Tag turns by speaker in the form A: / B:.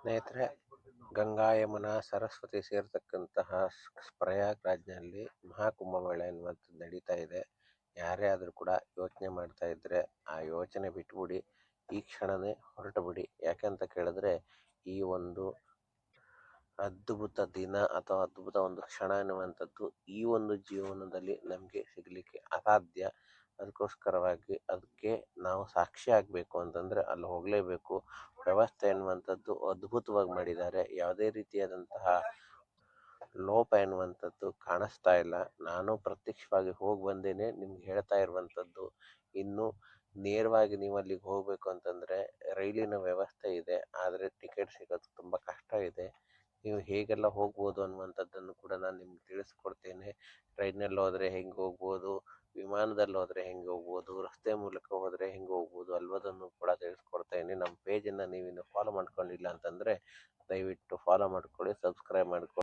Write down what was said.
A: ಸ್ನೇಹಿತರೆ, ಗಂಗಾ ಯಮುನಾ ಸರಸ್ವತಿ ಸೇರ್ತಕ್ಕಂತಹ ಪ್ರಯಾಗ್ರಾಜ್ನಲ್ಲಿ ಮಹಾಕುಂಭಮೇಳ ಎನ್ನುವಂಥದ್ದು ನಡೀತಾ ಇದೆ. ಯಾರೇ ಆದರೂ ಕೂಡ ಯೋಚನೆ ಮಾಡ್ತಾ ಇದ್ದರೆ ಆ ಯೋಚನೆ ಬಿಟ್ಬಿಡಿ, ಈ ಕ್ಷಣನೇ ಹೊರಟು ಬಿಡಿ ಯಾಕೆಂತ ಕೇಳಿದ್ರೆ, ಈ ಒಂದು ಅದ್ಭುತ ದಿನ ಅಥವಾ ಅದ್ಭುತ ಒಂದು ಕ್ಷಣ ಎನ್ನುವಂಥದ್ದು ಈ ಒಂದು ಜೀವನದಲ್ಲಿ ನಮಗೆ ಸಿಗಲಿಕ್ಕೆ ಅಸಾಧ್ಯ. ಅದಕ್ಕೋಸ್ಕರವಾಗಿ ಅದಕ್ಕೆ ನಾವು ಸಾಕ್ಷಿ ಆಗಬೇಕು ಅಂತಂದರೆ ಅಲ್ಲಿ ಹೋಗಲೇಬೇಕು. ವ್ಯವಸ್ಥೆ ಎನ್ನುವಂಥದ್ದು ಅದ್ಭುತವಾಗಿ ಮಾಡಿದ್ದಾರೆ. ಯಾವುದೇ ರೀತಿಯಾದಂತಹ ಲೋಪ ಎನ್ನುವಂಥದ್ದು ಕಾಣಿಸ್ತಾ ಇಲ್ಲ. ನಾನು ಪ್ರತ್ಯಕ್ಷವಾಗಿ ಹೋಗಿ ಬಂದೇನೆ, ನಿಮ್ಗೆ ಹೇಳ್ತಾ ಇರುವಂಥದ್ದು. ಇನ್ನು ನೇರವಾಗಿ ನೀವು ಅಲ್ಲಿಗೆ ಹೋಗಬೇಕು ಅಂತಂದರೆ ರೈಲಿನ ವ್ಯವಸ್ಥೆ ಇದೆ, ಆದರೆ ಟಿಕೆಟ್ ಸಿಗೋದು ತುಂಬ ಕಷ್ಟ ಇದೆ. ನೀವು ಹೇಗೆಲ್ಲ ಹೋಗ್ಬೋದು ಅನ್ನುವಂಥದ್ದನ್ನು ಕೂಡ ನಾನು ನಿಮ್ಗೆ ತಿಳಿಸ್ಕೊಡ್ತೇನೆ. ಟ್ರೈನಲ್ಲಿ ಹೋದರೆ ಹೆಂಗೆ ಹೋಗ್ಬೋದು ವಿಮಾನದಲ್ಲಿ ಹೋದ್ರೆ ಹೆಂಗೆ ಹೋಗ್ಬೋದು, ರಸ್ತೆ ಮೂಲಕ ಹೋದ್ರೆ ಹೆಂಗೆ ಹೋಗ್ಬೋದು ಅಲ್ವದನ್ನು ಕೂಡ ತಿಳಿಸ್ಕೊಡ್ತೇನೆ ನಮ್ಮ ಪೇಜನ್ನು ನೀವು ಇನ್ನು ಫಾಲೋ ಮಾಡ್ಕೊಂಡಿಲ್ಲ ಅಂತಂದರೆ ದಯವಿಟ್ಟು ಫಾಲೋ ಮಾಡ್ಕೊಳ್ಳಿ ಸಬ್ಸ್ಕ್ರೈಬ್ ಮಾಡ್ಕೊಳ್ಳಿ